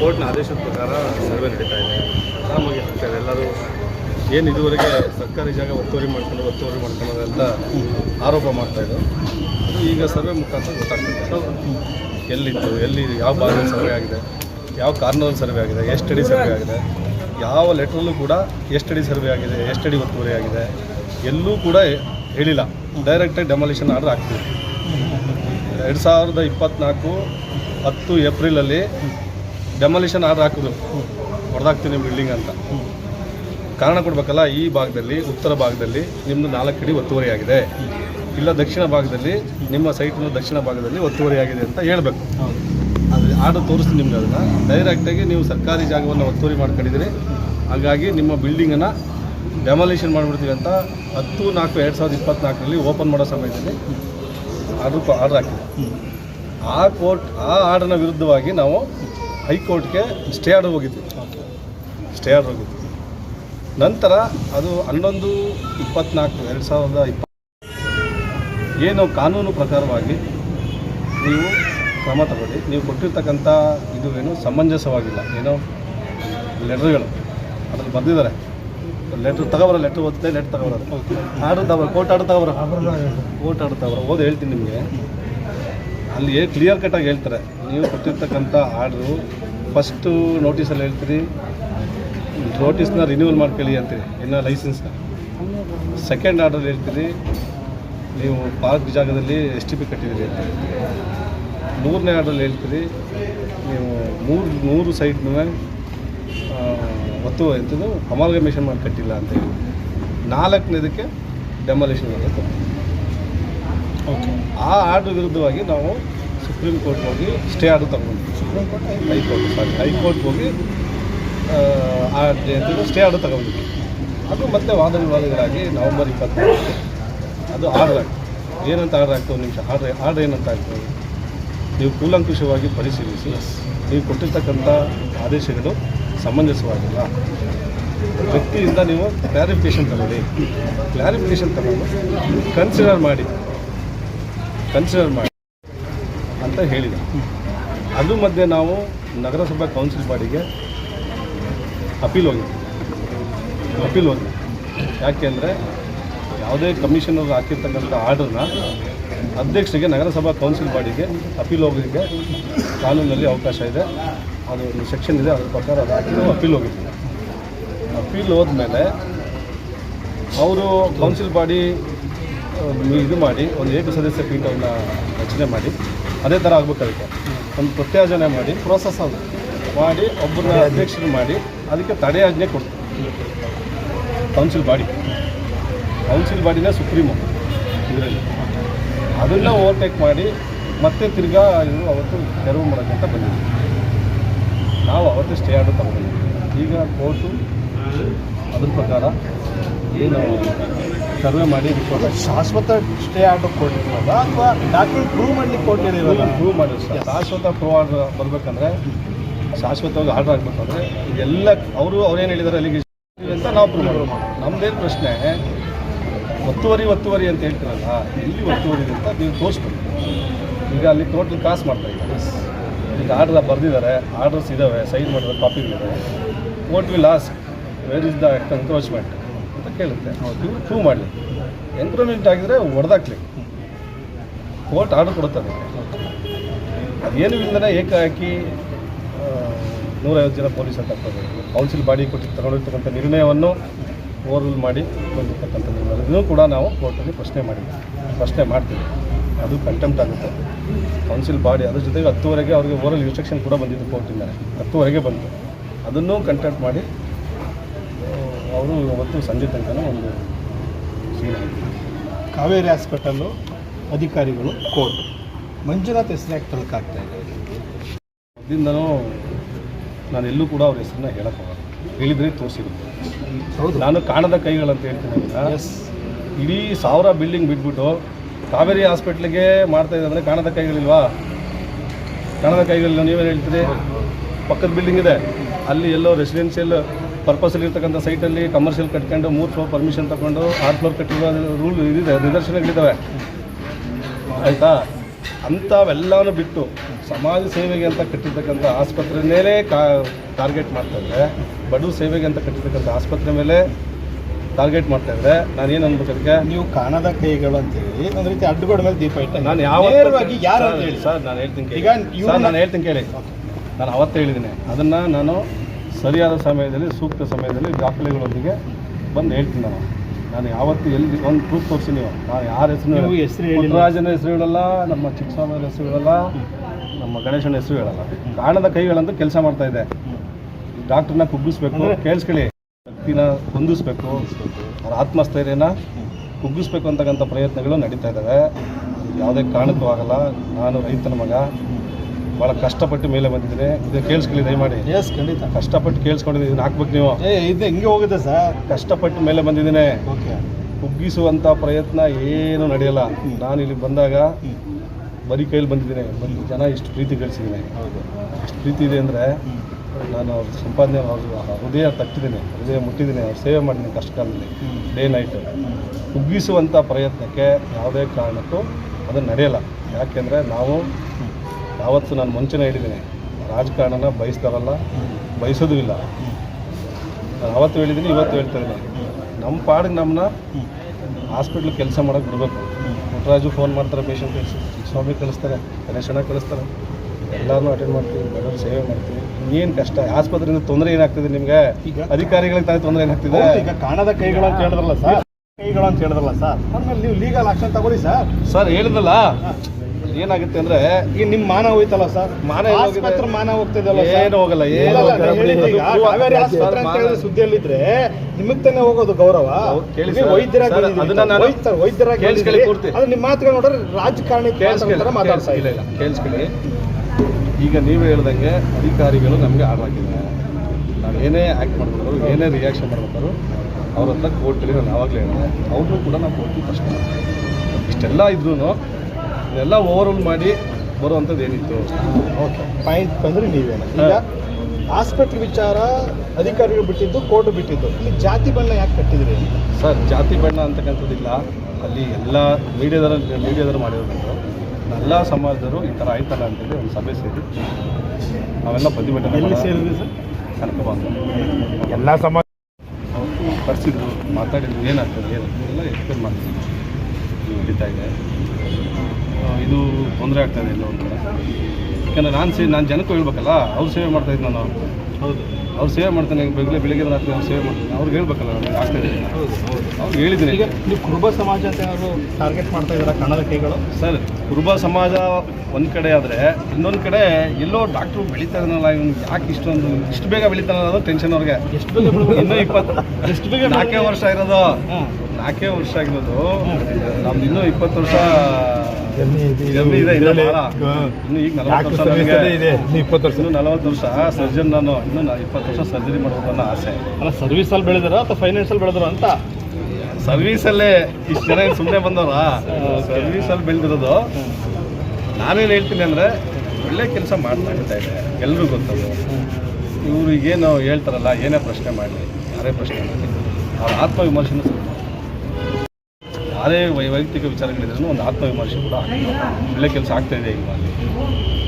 ಕೋರ್ಟ್ನ ಆದೇಶದ ಪ್ರಕಾರ ಸರ್ವೆ ನಡೀತಾ ಇದೆ. ಆರಾಮಾಗಿ ಆಗ್ತಾರೆ ಎಲ್ಲರೂ ಏನು ಇದುವರೆಗೆ ಸರ್ಕಾರಿ ಜಾಗ ಒತ್ತುವರಿ ಮಾಡ್ಕೊಂಡು ಒತ್ತುವರಿ ಮಾಡ್ಕೊಂಡು ಅಂತ ಆರೋಪ ಮಾಡ್ತಾ ಇದ್ದರು ಅದು ಈಗ ಸರ್ವೆ ಮುಖಾಂತರ ಗೊತ್ತಾಗ್ತದೆ. ಎಲ್ಲಿತ್ತು, ಎಲ್ಲಿ, ಯಾವ ಭಾಗದಲ್ಲಿ ಸರ್ವೆ ಆಗಿದೆ, ಯಾವ ಕಾರ್ನರ್ ಸರ್ವೆ ಆಗಿದೆ ಎಷ್ಟು ಅಡಿ ಸರ್ವೆ ಆಗಿದೆ, ಯಾವ ಲೆಟ್ರಲ್ಲೂ ಕೂಡ ಎಷ್ಟು ಸರ್ವೆ ಆಗಿದೆ ಎಷ್ಟು ಅಡಿ ಒತ್ತುವರಿ ಆಗಿದೆ, ಎಲ್ಲೂ ಕೂಡ ಹೇಳಿಲ್ಲ. ಡೈರೆಕ್ಟಾಗಿ ಡೆಮಾಲಿಷನ್ ಆರ್ಡರ್ ಆಗ್ತಿದೆ ಎರಡು ಸಾವಿರದ ಇಪ್ಪತ್ತ್ನಾಲ್ಕು ಹತ್ತು ಏಪ್ರಿಲಲ್ಲಿ ಡೆಮಾಲಿಷನ್ ಆರ್ಡರ್ ಹಾಕಿದ್ರು. ಹೊಡೆದಾಕ್ತೀನಿ ಬಿಲ್ಡಿಂಗ್ ಅಂತ. ಕಾರಣ ಕೊಡಬೇಕಲ್ಲ, ಈ ಭಾಗದಲ್ಲಿ, ಉತ್ತರ ಭಾಗದಲ್ಲಿ ನಿಮ್ಮದು ನಾಲ್ಕು ಅಡಿ ಒತ್ತುವರಿಯಾಗಿದೆ ಇಲ್ಲ ದಕ್ಷಿಣ ಭಾಗದಲ್ಲಿ, ನಿಮ್ಮ ಸೈಟ್ನ ದಕ್ಷಿಣ ಭಾಗದಲ್ಲಿ ಒತ್ತುವರಿ ಆಗಿದೆ ಅಂತ ಹೇಳಬೇಕು. ಅದು ಆರ್ಡರ್ ತೋರಿಸ್ತೀನಿ ನಿಮಗೆ ಅದನ್ನು. ಡೈರೆಕ್ಟಾಗಿ ನೀವು ಸರ್ಕಾರಿ ಜಾಗವನ್ನು ಒತ್ತುವರಿ ಮಾಡ್ಕೊಂಡಿದ್ದೀರಿ. ಹಾಗಾಗಿ ನಿಮ್ಮ ಬಿಲ್ಡಿಂಗನ್ನು ಡೆಮಾಲಿಷನ್ ಮಾಡಿಬಿಡ್ತೀವಿ ಅಂತ ಹತ್ತು ನಾಲ್ಕು ಎರಡು ಸಾವಿರದ ಇಪ್ಪತ್ತ್ನಾಲ್ಕರಲ್ಲಿ ಓಪನ್ ಮಾಡೋ ಸಮಯದಲ್ಲಿ ಆರ್ಡ್ರ್ ಆರ್ಡರ್ ಹಾಕಿದೆ ಆ ಕೋರ್ಟ್, ಆ ಆರ್ಡರ್ನ ವಿರುದ್ಧವಾಗಿ ನಾವು ಹೈಕೋರ್ಟ್ಗೆ ಸ್ಟೇ ಆರ್ಡರ್ ಹೋಗಿದ್ವಿ. ಸ್ಟೇ ಆರ್ಡರ್ ಹೋಗಿದ್ವಿ. ನಂತರ ಅದು ಹನ್ನೊಂದು, ಇಪ್ಪತ್ನಾಲ್ಕು, ಎರಡು ಸಾವಿರದ ಇಪ್ಪ ಏನು ಕಾನೂನು ಪ್ರಕಾರವಾಗಿ ನೀವು ಕ್ರಮ ತಗೊಳ್ಳಿ. ನೀವು ಕೊಟ್ಟಿರ್ತಕ್ಕಂಥ ಇದು ಏನು ಸಮಂಜಸವಾಗಿಲ್ಲ. ಏನೋ ಲೆಟ್ರ್ಗಳು ಅದ್ರಲ್ಲಿ ಬರೆದಿದ್ದಾರೆ. ಲೆಟ್ರ್ ತಗೋಬರ ಲೆಟ್ರ್ ಓದ್ತೇ ಲೆಟ್ರ್ ತಗೋಬರೋದು. ಆರ್ಡರ್ ತಗೋಬರ ಕೋರ್ಟ್ ಆರ್ಡರ್ ತಗೊಬರ ಕೋರ್ಟ್ ಆರ್ಡರ್ ತಗೋಬರ ಓದಿ ಹೇಳ್ತೀನಿ ನಿಮಗೆ. ಅಲ್ಲಿ ಕ್ಲಿಯರ್ ಕಟ್ಟಾಗಿ ಹೇಳ್ತಾರೆ. ನೀವು ಕೊಟ್ಟಿರ್ತಕ್ಕಂಥ ಆರ್ಡ್ರು ಫಸ್ಟು ನೋಟಿಸಲ್ಲಿ ಹೇಳ್ತೀರಿ. ನೋಟಿಸ್ನ ರಿನ್ಯೂವಲ್ ಮಾಡ್ಕೊಳ್ಳಿ ಅಂತೀರಿ. ಇನ್ನು ಲೈಸೆನ್ಸ್ನ ಸೆಕೆಂಡ್ ಆರ್ಡರ್ ಹೇಳ್ತೀರಿ. ನೀವು ಪಾರ್ಕ್ ಜಾಗದಲ್ಲಿ ಎಸ್ ಟಿ ಪಿ ಕಟ್ಟಿದ್ದೀರಿ ಮೂರನೇ ಆರ್ಡರ್ ಹೇಳ್ತೀರಿ. ನೀವು ಮೂರು ಮೂರು ಸೈಟ್ನೂ ಒತ್ತು ಎಂಥದ್ದು ಅಮಾಲ್ಗಮೇಷನ್ ಮಾಡಿ ಕಟ್ಟಿಲ್ಲ ಅಂತ ಹೇಳಿ. ನಾಲ್ಕನೇದಕ್ಕೆ ಡೆಮಾಲಿಷನ್ ಅಂತ ಓಕೆ. ಆ ಆರ್ಡರ್ ವಿರುದ್ಧವಾಗಿ ನಾವು ಸುಪ್ರೀಂ ಕೋರ್ಟ್ ಹೋಗಿ ಸ್ಟೇ ಆರ್ಡರ್ ತಗೊಂಡ್ವಿ. Supreme court high court sorry high court ಹೋಗಿ ಆ, ಎಂಥದ್ದು ಸ್ಟೇ ಆರ್ಡರ್ ತಗೊಂಡ್ವಿ. ಅದು ಮತ್ತೆ ವಾದ ವಿವಾದಗಳಾಗಿ ನವಂಬರ್ ಇಪ್ಪತ್ನಾಲ್ಕು ಅದು ಆರ್ಡರ್ ಆಗ್ತದೆ ಏನಂತ ಆರ್ಡರ್ ಆಗ್ತದೆ? ಒಂದು ನಿಮಿಷ. ಆರ್ಡರ್ ಆರ್ಡರ್ ಏನಂತ ಆಗ್ತದೆ? ನೀವು ಕೂಲಂಕುಷವಾಗಿ ಪರಿಶೀಲಿಸಿ. ನೀವು ಕೊಟ್ಟಿರ್ತಕ್ಕಂಥ ಆದೇಶಗಳು ಸಮಂಜಸವಾಗಿಲ್ಲ ವ್ಯಕ್ತಿಯಿಂದ ನೀವು ಕ್ಲಾರಿಫಿಕೇಶನ್ ತಗೊಳ್ಳಿ. ಕ್ಲಾರಿಫಿಕೇಷನ್ ತಗೊಂಡು ಕನ್ಸಿಡರ್ ಮಾಡಿ. ಕನ್ಸಿಡರ್ ಮಾಡಿ ಅಂತ ಹೇಳಿದೆ. ಅದು ಮಧ್ಯೆ ನಾವು ನಗರಸಭಾ ಕೌನ್ಸಿಲ್ ಬಾಡಿಗೆ ಅಪೀಲ್ ಹೋಗಿದ್ವಿ. ಅಪೀಲ್ ಹೋದ್ವಿ. ಯಾಕೆಂದರೆ ಯಾವುದೇ ಕಮಿಷನರ್ ಹಾಕಿರ್ತಕ್ಕಂಥ ಆರ್ಡರ್ನ ಅಧ್ಯಕ್ಷರಿಗೆ ನಗರಸಭಾ ಕೌನ್ಸಿಲ್ ಬಾಡಿಗೆ ಅಪೀಲ್ ಹೋಗೋದಕ್ಕೆ ಕಾನೂನಲ್ಲಿ ಅವಕಾಶ ಇದೆ. ಅದು ಒಂದು ಸೆಕ್ಷನ್ ಇದೆ, ಅದ್ರ ಪ್ರಕಾರ ಅದು ನಾವು ಅಪೀಲ್ ಹೋಗಿದ್ದೀನಿ ಅಪೀಲ್ ಹೋದ್ಮೇಲೆ ಅವರು ಕೌನ್ಸಿಲ್ ಬಾಡಿ ಇದು ಮಾಡಿ, ಒಂದು ಏಕ ಸದಸ್ಯ ಪೀಠವನ್ನು ರಚನೆ ಮಾಡಿ, ಅದೇ ಥರ ಆಗ್ಬೇಕು ಅದಕ್ಕೆ. ಒಂದು ಪ್ರತ್ಯಾಜನೆ ಮಾಡಿ ಪ್ರೋಸೆಸ್ ಅದು. ಮಾಡಿ ಒಬ್ಬರನ್ನ ಅಧ್ಯಕ್ಷರು ಮಾಡಿ, ಅದಕ್ಕೆ ತಡೆಯಾಜ್ಞೆ ಕೊಡ್ತಾರೆ. ಕೌನ್ಸಿಲ್ ಬಾಡಿ ಕೌನ್ಸಿಲ್ ಬಾಡಿನೇ ಸುಪ್ರೀಮು ಇದರಲ್ಲಿ. ಅದನ್ನು ಓವರ್ಟೇಕ್ ಮಾಡಿ ಮತ್ತೆ ತಿರ್ಗಾ ಇವರು ಅವತ್ತು ತೆರವು ಮಾಡೋಕ್ಕಂತ ಬಂದಿದ್ವಿ ನಾವು ಅವತ್ತು ಸ್ಟೇ ಆರ್ಡರ್ ಈಗ ಕೋರ್ಟು ಅದ್ರ ಪ್ರಕಾರ ಏನು ಸರ್ವೆ ಮಾಡಿ ರಿಪೋರ್ಟ್ ಶಾಶ್ವತ ಸ್ಟೇ ಆರ್ಡರ್ ಕೊಟ್ಟಿರೋದ ಅಥವಾ ಡಾಕ್ಯುಮೆಂಟ್ ಪ್ರೂವ್ ಮಾಡಲಿಕ್ಕೆ ಕೊಟ್ಟಿರೋದ? ಪ್ರೂವ್ ಮಾಡಿ ಸರ್. ಶಾಶ್ವತ ಪ್ರೂವ್ ಆರ್ಡರ್ ಬರಬೇಕಂದ್ರೆ ಶಾಶ್ವತವಾಗಿ ಆರ್ಡರ್ ಆಗಬೇಕಂದ್ರೆ ಇದೆಲ್ಲ ಅವರು ಅವ್ರೇನು ಹೇಳಿದ್ದಾರೆ ಅಲ್ಲಿಗೆ ಅಂತ ನಾವು ಪ್ರೂವ್ ಮಾಡೋದು ನಮ್ಮದೇನು ಪ್ರಶ್ನೆ ಒತ್ತುವರಿ ಒತ್ತುವರಿ ಅಂತ ಹೇಳ್ತಿರಲ್ಲ ಎಲ್ಲಿ ಒತ್ತುವರಿ ಅಂತ ನೀವು ತೋರಿಸ್ಬೇಕು. ಈಗ ಅಲ್ಲಿ ಟೋಟಲ್ ಕಾಸು ಮಾಡ್ತಾ ಇದ್ದಾರೆ. ಈಗ ಆರ್ಡರ್ ಬರೆದಿದ್ದಾರೆ ಆರ್ಡರ್ಸ್ ಇದ್ದಾವೆ ಸೈನ್ ಮಾಡಿರೋ ಕಾಪಿಗಳಿದೆ what will laws where is the encroachment ಅಂತ ಕೇಳುತ್ತೆ. ಇವ್ರು ಪ್ರೂವ್ ಮಾಡಲಿ. ಎನ್ಕ್ರೋಚ್ಮೆಂಟ್ ಆಗಿದರೆ ಹೊಡೆದಾಕ್ಲಿ ಕೋರ್ಟ್ ಆರ್ಡರ್ ಕೊಡುತ್ತದೆ. ಅದೇನು ಇಲ್ಲದೇ ಏಕಾಕಿ ನೂರೈವತ್ತು ಜನ ಪೊಲೀಸ್ ಅಂತ ಹಾಕ್ತದೆ ಕೌನ್ಸಿಲ್ ಬಾಡಿ ಕೊಟ್ಟು ತಗೊಂಡಿರ್ತಕ್ಕಂಥ ನಿರ್ಣಯವನ್ನು ಓವರ್ರೂಲ್ ಮಾಡಿ ಬಂದಿರ್ತಕ್ಕಂಥ ನಿರ್ಣಯ. ಇದನ್ನು ಕೂಡ ನಾವು ಕೋರ್ಟಲ್ಲಿ ಪ್ರಶ್ನೆ ಮಾಡಿದ್ದೀವಿ. ಪ್ರಶ್ನೆ ಮಾಡ್ತೀವಿ. ಅದು ಕಂಟೆಂಪ್ಟ್ ಆಗುತ್ತೆ. ಕೌನ್ಸಿಲ್ ಬಾಡಿ ಅದ್ರ ಜೊತೆಗೆ ಹತ್ತುವರೆಗೆ ಅವ್ರಿಗೆ ಓರಲ್ ಇನ್ಸ್ಟ್ರಕ್ಷನ್ ಕೂಡ ಬಂದಿದ್ದು ಕೋರ್ಟಿಂದ ಹತ್ತುವರೆಗೆ ಬಂತು. ಅದನ್ನು ಕಂಟೆಂಪ್ಟ್ ಮಾಡಿ ಅವರು ಇವತ್ತು ಸಂಜೆ ತನಕ ಒಂದು ಸೀನ್ ಕಾವೇರಿ ಹಾಸ್ಪಿಟಲ್ಲು ಅಧಿಕಾರಿಗಳು ಕೋರ್ಟ್. ಮಂಜುನಾಥ್ ಹೆಸರಾಗಿ ತಳ್ಕಾಗ್ತಾ ಇದೆ? ಅದರಿಂದನೂ ನಾನು ಎಲ್ಲೂ ಕೂಡ ಅವ್ರ ಹೆಸರನ್ನ ಹೇಳಕ್ಕೆ ಹೋಗಲ್ಲ. ಹೇಳಿದ್ರೆ ತೋರಿಸಿದ್ರು ಹೌದು. ನಾನು ಕಾಣದ ಕೈಗಳಂತ ಹೇಳ್ತೀನಿ ಇಡೀ ಸಾವಿರ ಬಿಲ್ಡಿಂಗ್ ಬಿಟ್ಬಿಟ್ಟು ಕಾವೇರಿ ಹಾಸ್ಪಿಟ್ಲಿಗೆ ಮಾಡ್ತಾ ಅಂದರೆ ಕಾಣದ ಕೈಗಳಿಲ್ವಾ? ಕಾಣದ ಕೈಗಳಿಲ್ಲ ನೀವೇನು ಹೇಳ್ತೀರಿ? ಪಕ್ಕದ ಬಿಲ್ಡಿಂಗ್ ಇದೆ. ಅಲ್ಲಿ ಎಲ್ಲೋ ರೆಸಿಡೆನ್ಷಿಯಲ್ ಪರ್ಪಸಲ್ಲಿ ಇರ್ತಕ್ಕಂಥ ಸೈಟಲ್ಲಿ ಕಮರ್ಷಿಯಲ್ ಕಟ್ಕೊಂಡು ಮೂರು ಫ್ಲೋರ್ ಪರ್ಮಿಷನ್ ತಗೊಂಡು ಆರು ಫ್ಲೋರ್ ಕಟ್ಟಿರೋ ರೂಲ್ ಇದಿದೆ ನಿದರ್ಶನಗಳಿದ್ದಾವೆ ಆಯಿತಾ? ಅಂಥವೆಲ್ಲವೂ ಬಿಟ್ಟು ಸಮಾಜ ಸೇವೆಗೆ ಅಂತ ಕಟ್ಟಿರ್ತಕ್ಕಂಥ ಆಸ್ಪತ್ರೆ ಮೇಲೆ ಕಾ ಟಾರ್ಗೆಟ್ ಮಾಡ್ತಾ ಇದ್ದಾರೆ. ಬಡವ ಸೇವೆಗೆ ಅಂತ ಕಟ್ಟಿರ್ತಕ್ಕಂಥ ಆಸ್ಪತ್ರೆ ಮೇಲೆ ಟಾರ್ಗೆಟ್ ಮಾಡ್ತಾ ಇದ್ರೆ ನಾನು ಏನು ಅನ್ಬೇಕು ಅದಕ್ಕೆ? ನೀವು ಕಾಣದ ಕೈಗಳು ಅಂತೇಳಿ ಒಂದು ರೀತಿ ಅಡ್ಡಗೋಡ ಮೇಲೆ ದೀಪ ಇಟ್ಟೆ ನಾನು ಯಾವ ಯಾರು ಅಂತ ಹೇಳಿ. ಸರ್ ನಾನು ಹೇಳ್ತೀನಿ. ಈಗ ಸರ್, ನಾನು ಹೇಳ್ತೀನಿ ಕೇಳಿ. ನಾನು ಅವತ್ತು ಹೇಳಿದ್ದೀನಿ. ಅದನ್ನು ನಾನು ಸರಿಯಾದ ಸಮಯದಲ್ಲಿ ಸೂಕ್ತ ಸಮಯದಲ್ಲಿ ದಾಖಲೆಗಳೊಂದಿಗೆ ಬಂದು ಹೇಳ್ತೀನಿ ನಾನು. ನಾನು ಯಾವತ್ತು ಎಲ್ಲಿ ಒಂದು ಪ್ರೂಫ್ ತೋರಿಸಿ ನೀವು. ನಾನು ಯಾರ ಹೆಸರು ಹೆಸರು. ಪುಟ್ಟರಾಜನ ಹೆಸರು ಹೇಳಲ್ಲ ನಮ್ಮ ಚಿಕ್ಕಸ್ವಾಮಿಯವ್ರ ಹೆಸರು ಹೇಳಲ್ಲ ನಮ್ಮ ಗಣೇಶನ ಹೆಸರು ಹೇಳಲ್ಲ. ಕಾಣದ ಕೈಗಳಂತೂ ಕೆಲಸ ಮಾಡ್ತಾ ಇದೆ ಡಾಕ್ಟ್ರನ್ನ ಕುಗ್ಗಿಸ್ಬೇಕು. ಕೇಳಿಸ್ಕೊಳ್ಳಿ. ವ್ಯಕ್ತಿನ ಹೊಂದಿಸ್ಬೇಕು ಅವರ ಆತ್ಮಸ್ಥೈರ್ಯನ ಕುಗ್ಗಿಸ್ಬೇಕು ಅಂತಕ್ಕಂಥ ಪ್ರಯತ್ನಗಳು ನಡೀತಾ ಇದ್ದಾವೆ. ಯಾವುದೇ ಕಾರಣಕ್ಕೂ ಆಗಲ್ಲ. ನಾನು ರೈತನ ಮಗ. ಭಾಳ ಕಷ್ಟಪಟ್ಟು ಮೇಲೆ ಬಂದಿದ್ದೀನಿ. ಇದು ಕೇಳಿಸ್ಕೊಳ್ಳಿ ದಯಮಾಡಿ. ಎಸ್ ಖಂಡಿತ. ಕಷ್ಟಪಟ್ಟು ಕೇಳಿಸ್ಕೊಂಡಿದ್ದೀನಿ ಇದನ್ನ ಹಾಕ್ಬೇಕು ನೀವು. ಇದು ಹೆಂಗೆ ಹೋಗುತ್ತೆ ಸರ್? ಕಷ್ಟಪಟ್ಟು ಮೇಲೆ ಬಂದಿದ್ದೀನಿ. ಓಕೆ. ಕುಗ್ಗಿಸುವಂಥ ಪ್ರಯತ್ನ ಏನು ನಡೆಯಲ್ಲ. ನಾನು ಇಲ್ಲಿ ಬಂದಾಗ ಬರೀ ಕೈಲಿ ಬಂದಿದ್ದೀನಿ. ಬಂದು ಜನ ಇಷ್ಟು ಪ್ರೀತಿ ಗಳಿಸಿದ್ದೀನಿ. ಹೌದು. ಎಷ್ಟು ಪ್ರೀತಿ ಇದೆ ಅಂದರೆ ನಾನು ಅವ್ರ ಸಂಪಾದನೆ ಅವ್ರ ಹೃದಯ ತಟ್ಟಿದ್ದೀನಿ, ಹೃದಯ ಮುಟ್ಟಿದ್ದೀನಿ, ಅವ್ರ ಸೇವೆ ಮಾಡಿದ್ದೀನಿ ಕಷ್ಟ ಡೇ ನೈಟು ಕುಗ್ಗಿಸುವಂಥ ಪ್ರಯತ್ನಕ್ಕೆ ಯಾವುದೇ ಕಾರಣಕ್ಕೂ ಅದು ನಡೆಯಲ್ಲ. ಯಾಕೆಂದರೆ ನಾವು ಯಾವತ್ತು ನಾನು ಮುಂಚೆನೇ ಹೇಳಿದ್ದೀನಿ, ರಾಜಕಾರಣನ ಬಯಸ್ತಾರಲ್ಲ, ಬಯಸೋದು ಇಲ್ಲ. ನಾನು ಅವತ್ತು ಹೇಳಿದ್ದೀನಿ, ಇವತ್ತು ಹೇಳ್ತಾ ಇದ್ದೀನಿ. ನಮ್ಮ ಪಾಡಿಗೆ ನಮ್ಮನ್ನ ಹಾಸ್ಪಿಟ್ಲ್ ಕೆಲಸ ಮಾಡೋಕ್ಕೆ ಬಿಡಬೇಕು. ಪುಟ್ಟರಾಜು ಫೋನ್ ಮಾಡ್ತಾರೆ ಪೇಷಂಟ್ ಸ್ವಾಮಿ ಕಳಿಸ್ತಾರೆ ಗಣೇಶನ ಕಳಿಸ್ತಾರೆ. ಎಲ್ಲರೂ ಅಟೆಂಡ್ ಮಾಡ್ತೀವಿ ಬಡವ್ರ ಸೇವೆ ಮಾಡ್ತೀವಿ. ಏನು ಕಷ್ಟ? ಆಸ್ಪತ್ರೆಯಿಂದ ತೊಂದರೆ ಏನಾಗ್ತಿದೆ ನಿಮ್ಗೆ? ಅಧಿಕಾರಿಗಳಿಗೆ ತಾನೇ ತೊಂದರೆ ಏನಾಗ್ತಿದೆ? ಈಗ ಕಾಣದ ಕೈಗಳು ಅಂತ ಹೇಳಿದ್ರಲ್ಲ ಸರ್ ಕೈಗಳು ಅಂತ ಹೇಳಿದ್ರಲ್ಲ ಸರ್ ಆಮೇಲೆ ನೀವು ಲೀಗಲ್ ಆಕ್ಷನ್ ತಗೊಳ್ಳಿ ಸರ್ ಸರ್ ಹೇಳಿದ್ರಲ್ಲ? ಏನಾಗುತ್ತೆ ಅಂದ್ರೆ ಈಗ ನಿಮ್ಮ ಮಾನ ಹೋಯ್ತಲ್ಲ ಸರ್ ಮಾನ ಆಸ್ಪತ್ರೆ ಮಾನ ಹೋಗ್ತಿದೆಯಲ್ಲ ಏನು ಹೋಗಲ್ಲ ಏನು ಸುದ್ದಿಯಲ್ಲಿದ್ರೆ ನಿಮಗೆ ತಾನೇ ಹೋಗೋದು ಗೌರವ? ಕೇಳಿಸ್ಕೊಳ್ಳಿ. ಅದು ನಿಮ್ಮ ಮಾತುಗಳು ನೋಡಿದ್ರೆ ರಾಜಕಾರಣಿ ಕೇಳಿಸ್ಕೊಳ್ಳಿ ಮಾತಾಡ್ತಾ ಇಲ್ಲ ಕೇಳಿಸ್ಕೊಳ್ಳಿ. ಈಗ ನೀವು ಹೇಳ್ದಂಗೆ ಅಧಿಕಾರಿಗಳು ನಮಗೆ ಆರ್ಡರ್ ಹಾಕಿದ್ದಾರೆ. ನಾವು ಏನೇ ಆ್ಯಕ್ಟ್ ಮಾಡ್ಬೇಕಾದ್ರು ಏನೇ ರಿಯಾಕ್ಷನ್ ಮಾಡ್ಬೇಕಾದ್ರು ಅವ್ರ ಹತ್ರ ಕೋರ್ಟಲ್ಲಿ ನಾನು ಆವಾಗಲೇ ಹೇಳಿದೆ ಅವ್ರನ್ನೂ ಕೂಡ ನಾವು ಕೋರ್ಟಿಗೆ ಪ್ರಶ್ನೆ ಇಷ್ಟೆಲ್ಲ ಇದ್ರೂ ಇದೆಲ್ಲ ಓವರ್ಆಲ್ ಮಾಡಿ ಬರುವಂಥದ್ದು ಏನಿತ್ತು? ಓಕೆ ಪಾಯಿಂಟ್ ಬಂದರೆ ನೀವೇನು. ಈಗ ಆಸ್ಪತ್ರೆ ವಿಚಾರ ಅಧಿಕಾರಿಗಳು ಬಿಟ್ಟಿದ್ದು ಕೋರ್ಟ್ ಬಿಟ್ಟಿದ್ದು. ಇಲ್ಲಿ ಜಾತಿ ಬಣ್ಣ ಯಾಕೆ ಕಟ್ಟಿದ್ರಿ? ಸರ್ ಜಾತಿ ಬಣ್ಣ ಅಂತಕ್ಕಂಥದ್ದಿಲ್ಲ. ಅಲ್ಲಿ ಎಲ್ಲ ಮೀಡಿಯಾದರ ಮೀಡಿಯಾದವರು ಮಾಡಿರೋದು ಎಲ್ಲ ಸಮಾಜದವರು ಈ ಥರ ಆಯ್ತಲ್ಲ ಅಂತೇಳಿ ಒಂದು ಸಭೆ ಸೇರಿ ನಾವೆಲ್ಲ ಪ್ರತಿಭಟನೆ ಕನಕಭವನ ಎಲ್ಲ ಸಮಾಜ ಕರೆಸಿದ್ರು ಮಾತಾಡಿದ್ರು ಏನಾಗ್ತದೆ ಏನು ಎಲ್ಲ ಎಕ್ಸ್ಪ್ಲೇನ್ ಮಾಡ್ತೀವಿ. ನಡೀತಾ ಇದೆ. ಇದು ತೊಂದರೆ ಆಗ್ತಾಯಿದೆ ಎಲ್ಲ ಒಂದು ಯಾಕಂದರೆ ನಾನು ಸೇ ನಾನು ಜನಕ್ಕೂ ಹೇಳ್ಬೇಕಲ್ಲ ಅವ್ರು ಸೇವೆ ಮಾಡ್ತಾ ಇದ್ದು ನಾನು. ಹೌದು. ಅವ್ರು ಸೇವೆ ಮಾಡ್ತಾನೆ ಬೆಳಗ್ಗೆ ಬೆಳಿಗ್ಗೆ ರಾತ್ರಿ ಅವ್ರು ಸೇವೆ ಮಾಡ್ತಾನೆ. ಅವ್ರಿಗೆ ಹೇಳ್ಬೇಕಲ್ಲ ನನಗೆ ಆಗ್ತಾಯಿದೆ ಹೌದು ಹೌದು. ಅವ್ರು ಹೇಳಿದ್ದೀನಿ. ಈಗ ನೀವು ಕುರುಬ ಸಮಾಜ ಅಂತ ಯಾರು ಟಾರ್ಗೆಟ್ ಮಾಡ್ತಾ ಇದ್ದಾರೆ ಕನ್ನಡ ಕೈಗಳು? ಸರ್ ಕುರುಬ ಸಮಾಜ ಒಂದು ಕಡೆ ಆದರೆ ಇನ್ನೊಂದು ಕಡೆ ಎಲ್ಲೋ ಡಾಕ್ಟ್ರು ಬೆಳೀತಾ ಇವನು ಇವ್ನು ಯಾಕೆ ಇಷ್ಟೊಂದು ಇಷ್ಟು ಬೇಗ ಬೆಳೀತಾನಲ್ಲ ಅನ್ನೋದು ಟೆನ್ಷನ್ ಅವ್ರಿಗೆ. ಎಷ್ಟು ಬೇಗ? ಇನ್ನೂ ಇಪ್ಪತ್ತು ಎಷ್ಟು ಬೇಗ ನಾಲ್ಕೇ ವರ್ಷ ಇರೋದು. ನಾಲ್ಕೇ ವರ್ಷ ಆಗಿರೋದು ನಮ್ದು ಇನ್ನೂ ಇಪ್ಪತ್ತು ವರ್ಷ ಜರ್ನಿ ಇದೆ, ಇನ್ನು. ಭಾಳ. ಇನ್ನು ಈಗ ನಲವತ್ತು ವರ್ಷ ನನಗೆ ಇಪ್ಪತ್ತು ವರ್ಷ. ಇನ್ನು ನಲವತ್ತು ವರ್ಷ ಸರ್ಜನ್ ನಾನು ಇನ್ನೂ ನಾ ಇಪ್ಪತ್ತು ವರ್ಷ ಸರ್ಜರಿ ಮಾಡಬೇಕು ಅನ್ನೋ ಆಸೆ. ಅಲ್ಲ ಸರ್ವಿಸಲ್ಲಿ ಬೆಳೆದಿರ ಅಥವಾ ಫೈನಾನ್ಸಲ್ಲಿ ಬೆಳೆದಿರ ಅಂತ? ಸರ್ವೀಸಲ್ಲೇ ಇಷ್ಟು ಜನ ಸುಮ್ಮನೆ ಬಂದವ್ರ? ಸರ್ವೀಸಲ್ಲಿ ಬೆಳೆದಿರೋದು. ನಾನೇನು ಹೇಳ್ತೀನಿ ಅಂದರೆ ಒಳ್ಳೆ ಕೆಲಸ ಮಾಡ್ತಾ ಇದೆ ಎಲ್ಲರೂ ಗೊತ್ತದು ಇವರು ಏನು ಹೇಳ್ತಾರಲ್ಲ ಏನೇ ಪ್ರಶ್ನೆ ಮಾಡಲಿ ಯಾರೇ ಪ್ರಶ್ನೆ ಮಾಡಲಿ ಅವ್ರ ಆತ್ಮವಿಮರ್ಶೆನೂ ಸ್ವಲ್ಪ ಯಾರೇ ವೈ- ವೈಯಕ್ತಿಕ ವಿಚಾರಗಳಿದ್ರೂ ಒಂದು ಆತ್ಮವಿಮರ್ಶೆ ಕೂಡ. ಒಳ್ಳೆ ಕೆಲಸ ಆಗ್ತಾ ಇದೆ ಇಲ್ವಾ ಅಲ್ಲಿ.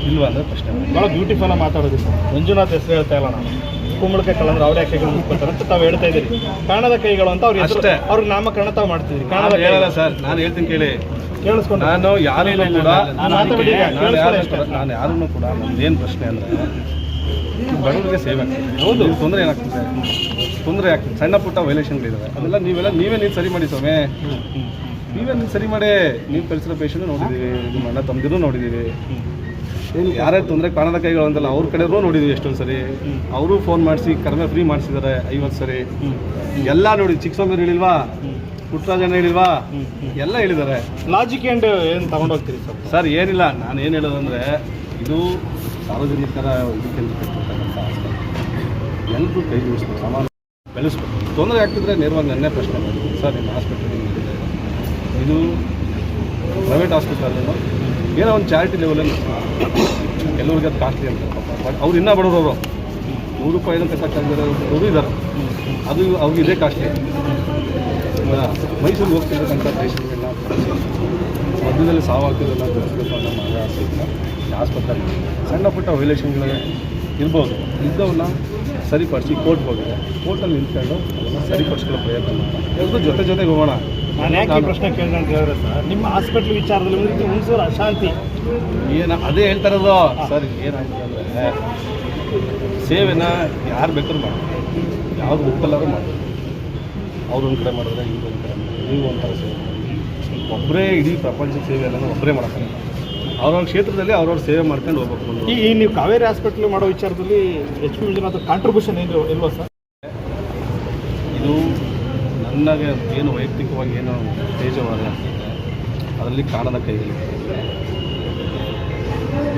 ಇಲ್ವಾ ಅಂದರೆ ಪ್ರಶ್ನೆ ಭಾಳ ಬ್ಯೂಟಿಫುಲ್ಲಾಗಿ ಮಾತಾಡೋದು ಸರ್. ಮಂಜುನಾಥ್ ಹೆಸರು ಹೇಳ್ತಾ ಇಲ್ಲ ನಾನು. ಕುಂಬಳಕಾಯಿ ಕಳಂದ್ರೆ ಅವ್ರ ಕೈಗಳು ಮುಟ್ಕೋತಾರೆ ಅಂತ ತಾವು ಹೇಳ್ತಾ ಇದ್ದೀರಿ. ಕಾಣದ ಕೈಗಳು ಅಂತ ಅವ್ರು ಅಷ್ಟೇ. ಅವ್ರಿಗೆ ನಾಮಕರಣ ತಾವು ಮಾಡ್ತಿದ್ದೀರಿ. ಕಾಣದ ಹೇಳಲ್ಲ ಸರ್. ನಾನು ಹೇಳ್ತೀನಿ ಕೇಳಿ. ಕೇಳಿಸ್ಕೊಂಡು ನಾನು ಯಾರನ್ನೂ ಕೂಡ ನಾನು ಯಾರನ್ನು ಈಗ, ಕೂಡ ನಮ್ದೇನು ಪ್ರಶ್ನೆ ಅಂದರೆ ಬಡವರಿಗೆ ಸೇವೆ ಆಗ್ತದೆ. ಹೌದು. ತೊಂದರೆ ಏನಾಗ್ತದೆ? ತೊಂದರೆ ಆಗ್ತದೆ. ಸಣ್ಣ ಪುಟ್ಟ ವೈಲೇಷನ್ಗಳಿದ್ದಾವೆ ಅದೆಲ್ಲ ನೀವೆಲ್ಲ ನೀವೇ ನೀವು ಸರಿ ಮಾಡಿ ಸ್ವಾಮಿ. ನೀವೇ ಸರಿ ಮಾಡಿ ನೀವು ಕಳಿಸಿರೋ ಪೇಷಂಟ್ ನೋಡಿದ್ದೀವಿ ನಿಮ್ಮ ಅಣ್ಣ ತಮ್ಮದಿರು ನೋಡಿದ್ದೀವಿ ಏನು ಯಾರೇ ತೊಂದರೆ ಕಾಣದ ಕೈಗಳು ಅಂತಲ್ಲ ಅವ್ರ ಕಡೆಯೂ ನೋಡಿದ್ದೀವಿ ಎಷ್ಟೊಂದು ಸರಿ. ಅವರು ಫೋನ್ ಮಾಡಿಸಿ ಕಡಿಮೆ ಫ್ರೀ ಮಾಡಿಸಿದ್ದಾರೆ ಐವತ್ತು ಸರಿ. ಎಲ್ಲ ನೋಡಿ ಚಿಕ್ಕಸ್ವಾಮಿ ಹೇಳಿಲ್ವಾ? ಪುಟ್ಟರಾಜನ ಹೇಳಿಲ್ವಾ? ಎಲ್ಲ ಹೇಳಿದ್ದಾರೆ. ಲಾಜಿಕ್ ಎಂಡ್ ಏನು ತಗೊಂಡೋಗ್ತೀರಿ ಸರ್? ಸರ್ ಏನಿಲ್ಲ. ನಾನು ಏನು ಹೇಳೋದಂದರೆ ಇದು ಸಾರ್ವಜನಿಕರ ಕಟ್ಟಿರ್ತಕ್ಕಂಥ ಎಲ್ಲರೂ ಕೈ ಜೋಡಿಸ್ಬೇಕು ಸಮಾನ ಬೆಳೆಸ್ಬೇಕು. ತೊಂದರೆ ಆಗ್ತಿದ್ರೆ ನೇರವಾಗಿ ನನ್ನೇ ಪ್ರಶ್ನೆ ಮಾಡಿದ್ದೀನಿ ಸರ್ ನಿಮ್ಮ ಹಾಸ್ಪಿಟಲ್ ಹಿಂಗಿದೆ ಇದು ಪ್ರೈವೇಟ್ ಹಾಸ್ಪಿಟಲಲ್ಲೂ ಏನೋ ಒಂದು ಚಾರಿಟಿ ಲೆವೆಲಲ್ಲಿ ಎಲ್ಲರಿಗೂ ಅದು ಕಾಸ್ಟ್ಲಿ ಅಂತ. ಬಟ್ ಅವ್ರು ಇನ್ನೂ ಬಡವರು ನೂರು ಕಟ್ಟಿದ್ದಾರೆ ಅವರು ಇದ್ದಾರೆ. ಅದು ಅವ್ರಿಗೆ ಇದೇ ಕಾಸ್ಟ್ಲಿ. ಮೈಸೂರಿಗೆ ಹೋಗ್ತಿರ್ತಕ್ಕಂಥ ಪೇಷಂಟ್ಗಳನ್ನ ಮಧ್ಯದಲ್ಲಿ ಸಾವಾಗ್ತಿರೋಲ್ಲ ತಿಳಿಸ್ಬೇಕು ಅನ್ನೋ ಮಗ ಆಸೆ ಆಸ್ಪತ್ರೆ ಸಣ್ಣ ಪುಟ್ಟ ವೈಲೇಷನ್ಗಳು ಇರ್ಬೋದು. ಇದ್ದವನ್ನ ಸರಿಪಡಿಸಿ ಕೋರ್ಟ್ಗೆ ಹೋಗಿದೆ. ಕೋರ್ಟಲ್ಲಿ ನಿಂತ್ಕೊಂಡು ಅದನ್ನು ಸರಿಪಡಿಸ್ಕೊಳ್ಳೋ ಪ್ರಯತ್ನ ಮಾಡೋಣ ಎಲ್ಲರೂ ಜೊತೆ ಜೊತೆಗೆ ಹೋಗೋಣ. ನಾನು ಯಾಕೆ ಈ ಪ್ರಶ್ನೆ ಕೇಳಿದೆ ಅಂತ ಹೇಳಿದ್ರೆ ಸರ್ ನಿಮ್ಮ ಹಾಸ್ಪಿಟ್ಲ್ ವಿಚಾರದಲ್ಲಿ ಒಂದು ರೀತಿ ಹುಣಸೂರು ಅಶಾಂತಿ. ಏನು ಅದೇ ಹೇಳ್ತಾ ಇರೋದು. ಸರ್ ಏನಾಗಿದೆ ಅಂದರೆ ಸೇವೆನ ಯಾರು ಬೇಕಾದ್ರೂ ಮಾಡ್ತಾರೆ ಯಾವ್ದು ಒಪ್ಪಲ್ಲಾರು ಮಾಡ್ತಾರೆ ಅವ್ರು ಒಂದು ಕಡೆ ಮಾಡಿದ್ರೆ ಇವ್ರು ಒಂದು ಕಡೆ ಮಾಡಿದ್ರೆ ನೀವು ಒಂಥರ ಸೇವೆ ಒಬ್ಬರೇ ಇಡೀ ಪ್ರಪಂಚ ಸೇವೆ ಎಲ್ಲ ಒಬ್ಬರೇ ಮಾಡ್ತಾರೆ ಅವ್ರವ್ರ ಕ್ಷೇತ್ರದಲ್ಲಿ ಅವ್ರವ್ರ ಸೇವೆ ಮಾಡ್ಕೊಂಡು ಹೋಗ್ಬೇಕು. ಈ ನೀವು ಕಾವೇರಿ ಹಾಸ್ಪಿಟ್ಲ್ ಮಾಡೋ ವಿಚಾರದಲ್ಲಿ ಎಚ್ ಪಿ ಮಂಜುನಾಥ್ ಕಾಂಟ್ರಿಬ್ಯೂಷನ್ ಏನು ಇಲ್ವಾ ಸರ್? ಇದು ನನಗೆ ಏನು ವೈಯಕ್ತಿಕವಾಗಿ ಏನು ತೇಜವಾದ ಅದರಲ್ಲಿ ಕಾಣದ ಕೈಗಳು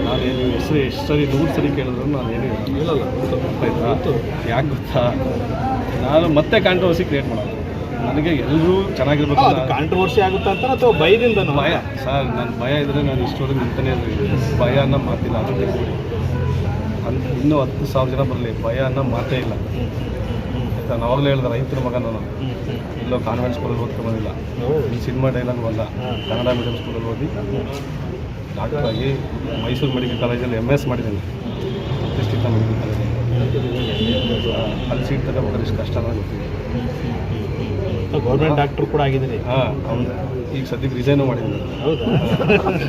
ನಾನೇನು ಹೆಸರು ಎಷ್ಟು ಸರಿ ನೂರು ಸರಿ ಕೇಳಿದ್ರು ನಾನು ಏನು ಹೇಳಲ್ಲ. ಆಯ್ತಾ ಯಾಕೆ ಗೊತ್ತಾ? ನಾನು ಮತ್ತೆ ಕಾಂಟ್ರವರ್ಸಿ ಕ್ರಿಯೇಟ್ ಮಾಡೋದು. ನನಗೆ ಎಲ್ಲರೂ ಚೆನ್ನಾಗಿರ್ಬೇಕು ಕಾಂಟ್ರವರ್ಸಿ ಆಗುತ್ತಾ ಅಂತ ಅಥವಾ ಭಯದಿಂದ ಭಯ. ಸರ್ ನನ್ನ ಭಯ ಇದ್ದರೆ ನಾನು ಇಷ್ಟೊಂದು ನಿಂತಾನೆ ಇದ್ದೀನಿ ಭಯ ಅನ್ನೋ ಮಾತಿಲ್ಲ ಅದು ಇನ್ನೂ ಹತ್ತು ಸಾವಿರ ಜನ ಬರಲಿ. ಭಯ ಅನ್ನೋ ಮಾತೇ ಇಲ್ಲ. ನಾನು ಅವಾಗಲೇ ಹೇಳಿದೆ ರೈತರ ಮಗ ನಾನು. ಇಲ್ಲೋ ಕಾನ್ವೆಂಟ್ ಸ್ಕೂಲಲ್ಲಿ ಓದ್ಕೊಂಡು ಬಂದಿಲ್ಲ. ಈ ಸಿನಿಮಾ ಡೈಲಾಗ್ ಬಂದ. ಕನ್ನಡ ಮೀಡಿಯಂ ಸ್ಕೂಲಲ್ಲಿ ಓದಿ. ಡಾಕ್ಟರ್ ಆಗಿ ಮೈಸೂರು ಮೆಡಿಕಲ್ ಕಾಲೇಜಲ್ಲಿ ಎಂ ಎಸ್ ಮಾಡಿದ್ದೀನಿ. ಪ್ರತಿಷ್ಠಿತ ಮೆಡಿಕಲ್ ಕಾಲೇಜಲ್ಲಿ ಅಲ್ಲಿ. ಸೀಟ್ ತಗೋಬೇಕಾದ್ರೆ ಇಷ್ಟು ಕಷ್ಟ ಅನ್ನೋದು ಗೊತ್ತಿದೆ ಗೌರ್ಮೆಂಟ್ ಡಾಕ್ಟರ್ ಕೂಡ ಆಗಿದ್ದೀನಿ ಹಾಂ ಹೌದು. ಈಗ ಸದ್ಯಕ್ಕೆ ರಿಸೈನು ಮಾಡಿದ್ದೀನಿ.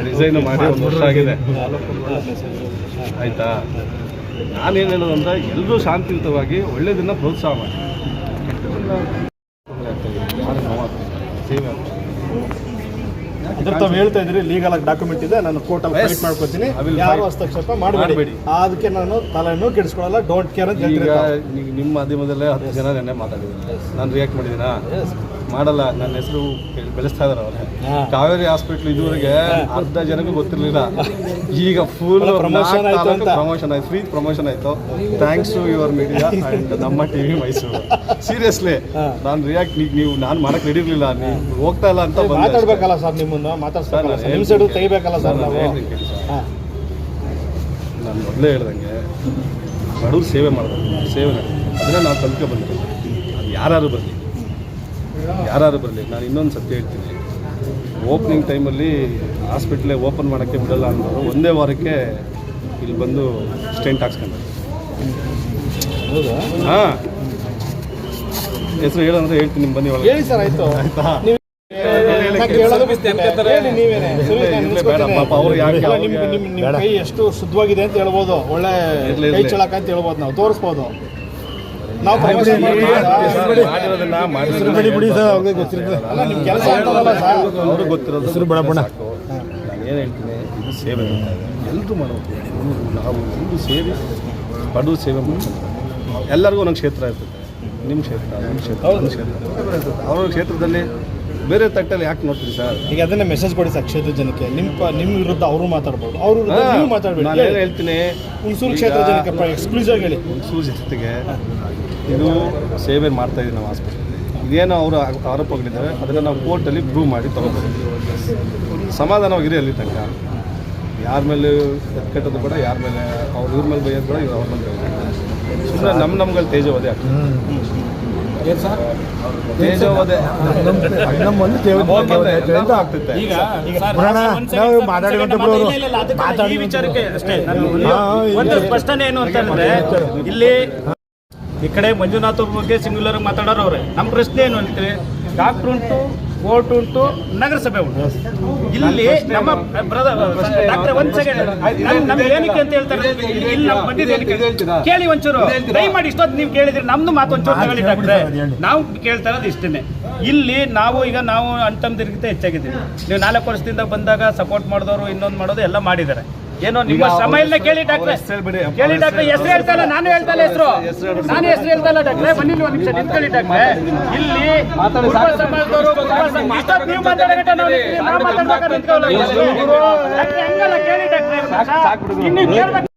ರಿಸೈನು ಮಾಡಿ ಒಂದು ವರ್ಷ ಆಗಿದೆ. ಆಯಿತಾ? ನಾನೇನು ಹೇಳೋದು ಅಂದರೆ ಎಲ್ಲರೂ ಶಾಂತಿಯುತವಾಗಿ ಒಳ್ಳೆಯದನ್ನ ಪ್ರೋತ್ಸಾಹ ಮಾಡಿ. ಸೇವೆ ಅದ್ರ ತಾವು ಹೇಳ್ತಾ ಇದ್ರಿ ಲೀಗಲ್ ಆಗಿ ಡಾಕ್ಯುಮೆಂಟ್ ಇದೆ ನಾನು ಕೋರ್ಟಲ್ಲಿ ಅಲ್ಲಿ ಫೈಟ್ ಮಾಡ್ಕೊತೀನಿ. ಯಾರು. ಹಸ್ತಕ್ಷೇಪ ಮಾಡಬೇಡಿ. ಅದಕ್ಕೆ ನಾನು ತಲೆನೂ ಕೆಡಿಸ್ಕೊಳ್ಳಲ್ಲ ಡೋಂಟ್ ಕೇರ್ ಅಂತ ನಿಮ್ಮ ಮಾಧ್ಯಮದಲ್ಲೇ ಹತ್ತು ಜನ ನೆನ್ನೆ ಮಾತಾಡಿದ್ದೀನಿ. ನಾನು ರಿಯಾಕ್ಟ್ ಮಾಡಿದ್ದೀನಾ? ಮಾಡಲ್ಲ ನನ್ನ ಹೆಸರು ಬೆಳೆಸ್ತಾ ಇದಾರೆ ಅವ್ರೆ. ಕಾವೇರಿ ಹಾಸ್ಪಿಟ್ಲ್ ಇದುವರೆಗೆ ಅರ್ಧ ಜನಕ್ಕೂ ಗೊತ್ತಿರಲಿಲ್ಲ. ಈಗ ಫುಲ್ ಪ್ರಮೋಷನ್. ಪ್ರಮೋಷನ್ ಆಯ್ತು ಫ್ರೀ ಪ್ರಮೋಷನ್ ಆಯ್ತು. Thanks to your media and ನಮ್ಮ ಟಿ ವಿ ಮೈಸೂರು ಸೀರಿಯಸ್ಲಿ. ನಾನು ರಿಯಾಕ್ಟ್ ನೀವು ನಾನು ಮಾಡಕ್ಕೆ ರೆಡಿ ಇರಲಿಲ್ಲ. ನೀವು ಹೋಗ್ತಾ ಇಲ್ಲ ಅಂತ. ಮಾತಾಡ್ಬೇಕಲ್ಲ ಸರ್ ನಿಮ್ಮನ್ನು? ಮಾತಾಡ್ತಾರೆ ತೆಗಿಬೇಕಲ್ಲ ಸರ್ ನಾನು ಮೊದಲೇ ಹೇಳ್ದಂಗೆ ಬಡವ್ರು ಸೇವೆ ಮಾಡಬೇಕು ಸೇವೆ ಅದನ್ನ ನಾವು ಕಲ್ತ್ಕೊ ಬಂದಿರೋದು. ಅದು ಯಾರು ಬರಲಿ ಯಾರು ಬರಲಿ ನಾನು ಇನ್ನೊಂದು ಸತ್ಯ ಹೇಳ್ತೀನಿ. ಓಪನಿಂಗ್ ಟೈಮಲ್ಲಿ ಹಾಸ್ಪಿಟ್ಲೇ ಓಪನ್ ಮಾಡೋಕ್ಕೆ ಬಿಡಲ್ಲ ಅನ್ನೋರು ಒಂದೇ ವಾರಕ್ಕೆ ಇಲ್ಲಿ ಬಂದು ಸ್ಟೆಂಟ್ ಹಾಕ್ಸ್ಕೊಂಡ್ರು. ಹಾಂ. ಹೆಸರು ಹೇಳಂದ್ರೆ ಹೇಳ್ತೀನಿ ನಿಮ್ಮ ಬನ್ನಿ ಒಳಗೆ. ಹೇಳಿ ಸರ್ ಆಯ್ತು. ಎಷ್ಟು ಶುದ್ಧವಾಗಿದೆ ಅಂತ ಹೇಳ್ಬೋದು. ಒಳ್ಳೆ ಕೈ ಚಳಕ ಅಂತ ಹೇಳ್ಬೋದು ನಾವು. ತೋರಿಸ್ಬೋದು. ನಾವು ಸರ್. ಮಾಡಿರೋದನ್ನ ಬಿಡಿ, ಬಿಡಿ? ಸರ್, ಅವ್ರಿಗೆ ಗೊತ್ತಿರ್ತದೆ. ಅಲ್ಲ, ನಿಮ್ ಕೆಲಸ ಆಗ್ತದಲ್ಲ ಸರ್. ಅವ್ರಿಗೆ ಗೊತ್ತಿರೋದು. ಹೆಸರು ಬೇಡ ಬಣ್ಣ. ನಾನು ಏನು ಹೇಳ್ತೀನಿ? ಇದು ಸೇವೆ ಎಲ್ಲರೂ ಮಾಡೋದು. ನಾವು ಒಂದು ಸೇರಿ ಬಡವ್ರು ಸೇವೆ ಎಲ್ಲರಿಗೂ ಒಂದೊಂದು ಕ್ಷೇತ್ರ ಇರ್ತದೆ. ನಿಮ್ಮ ಕ್ಷೇತ್ರ ನಿಮ್ಮ ಕ್ಷೇತ್ರ ನನ್ನ ಕ್ಷೇತ್ರ. ಅವ್ರ ಕ್ಷೇತ್ರದಲ್ಲಿ ಬೇರೆ ತಟ್ಟಲ್ಲಿ ಯಾಕೆ ನೋಡ್ತೀರಿ ಸರ್? ಈಗ ಅದನ್ನೇ ಮೆಸೇಜ್ ಕೊಡಿ ಸರ್ ಕ್ಷೇತ್ರ ಜನಕ್ಕೆ. ನಿಮ್ಮ ನಿಮ್ಮ ವಿರುದ್ಧ ಅವರು ಮಾತಾಡ್ಬೋದು. ಅವರು ನೀವು ಮಾತಾಡ್ಬೇಡಿ. ನಾನು ಏನು ಹೇಳಿ. ಹೇಳ್ತೀನಿ? ಹುಣಸೂರು ಕ್ಷೇತ್ರ ಜನಕ್ಕೆ ಎಕ್ಸ್ಕ್ಲೂಸಿವ್ ಹೇಳಿ. ಹುಣಸೂರು ಜೊತೆಗೆ ಇದು ಸೇವೆ ಮಾಡ್ತಾ ಇದ್ದೀವಿ ನಾವು ಆಸ್ಪತ್ರೆ ಇದೇನೋ ಅವರು ಆರೋಪಗಳಿದ್ದಾರೆ ಅದನ್ನು ನಾವು ಕೋರ್ಟಲ್ಲಿ ಪ್ರೂವ್ ಮಾಡಿ ತಗೋಬೇಕು ಸಮಾಧಾನವಾಗಿರಿ ಅಲ್ಲಿ ತನಕ. ಯಾರ ಮೇಲೆ ಕೆಟ್ಟದ್ದು ಕೂಡ ಯಾರ ಮೇಲೆ ಅವ್ರ ಇವ್ರ ಮೇಲೆ ಬೈಯೋದು ಕೂಡ ಇವ್ರು ಅವ್ರ ಮೇಲೆ ಬೈಯೋದು ಸುಮ್ಮನೆ ನಮ್ಮ ನಮ್ಗಳು ತೇಜವದೆ ಮಾತಾಡಿ ಈ ವಿಚಾರಕ್ಕೆ ಅಷ್ಟೇ ಸ್ಪಷ್ಟನೆ ಏನು ಅಂತಂದ್ರೆ ಇಲ್ಲಿ ಈ ಕಡೆ ಮಂಜುನಾಥ್ ಅವ್ರ ಬಗ್ಗೆ ಸಿಂಗ್ಯುಲರ್ ಮಾತಾಡೋರು ಅವ್ರೆ. ನಮ್ಮ ಪ್ರಶ್ನೆ ಏನು ಅಂತೀವಿ ಡಾಕ್ಟರ್ ಉಂಟು ಕೋರ್ಟ್ ಉಂಟು ನಗರಸಭೆ ಉಂಟು. ಇಲ್ಲಿ ನಮ್ಮ ಬ್ರದರ್ ಡಾಕ್ಟರ್ ಒಂದ್ ಸೆಕೆಂಡ್ ನಮ್ಗೆ ಏನಕ್ಕೆ ಅಂತ ಹೇಳ್ತಾರೆ? ಇಲ್ಲಿ ನಮ್ಮ ಬಂದಿದ್ದು ಕೇಳಿ ಒಂಚೂರು. ದಯಮಾಡಿ ಇಷ್ಟೊತ್ತು ನೀವು ಕೇಳಿದ್ರೆ. ನಮ್ದು ಮಾತು ಒಂಚೂರು ತಗೊಳ್ಳಿ ಡಾಕ್ಟರ್. ನಾವು ಕೇಳ್ತಾ ಇರೋದು ಇಷ್ಟೇ ಇಲ್ಲಿ ನಾವು ಈಗ ನಾವು ಅಣ್ತಂದಿರ್ಗಿಂತ ಹೆಚ್ಚಾಗಿದ್ದೀವಿ. ನೀವು ನಾಲ್ಕು ವರ್ಷದಿಂದ ಬಂದಾಗ ಸಪೋರ್ಟ್ ಮಾಡಿದವರು ಇನ್ನೊಂದು ಮಾಡೋದು ಎಲ್ಲ ಮಾಡಿದ್ದಾರೆ. ಏನೋ ನಿಮ್ಮ ಸಮಯ ಶ್ರಮ ಇಲ್ಲ ಕೇಳಿ ಡಾಕ್ಟ್ರೆ. ಕೇಳಿ ಡಾಕ್ಟ್ರೆ ಹೆಸರು ಹೇಳ್ತಾ ಇಲ್ಲ ನಾನು ಹೇಳ್ತಾ ಇಲ್ಲ ಹೆಸರು. ನಾನು ಹೆಸರು ಹೇಳ್ತಾ ಇಲ್ಲ ಡಾಕ್ಟ್ರೆ ಬನ್ನಿ ಒಂದು ನಿಮಿಷ ನಿಂತ್ಕೊಳ್ಳಿ ಡಾಕ್ಟ್ರೆ. ಇಲ್ಲಿ ಕುರುಬ ಸಮಾಜದವರು ಕುರುಬ ಸಮಾಜ ಇಷ್ಟೊತ್ತು ನೀವು ಮಾತಾಡೋಕೆ ನಾವು ನಿಂತ್ಕೊಳ್ಳಿ, ನಾವು ಮಾತಾಡ್ಬೇಕಾದ್ರೆ ನಿಂತ್ಕೊಳ್ಳಲ್ಲ. ಡಾಕ್ಟ್ರೆ, ಹಂಗಲ್ಲ ಕೇಳಿ ಡಾಕ್ಟ್ರೆ. ಇನ್ನು ಕೇಳ್ಬೇಕು.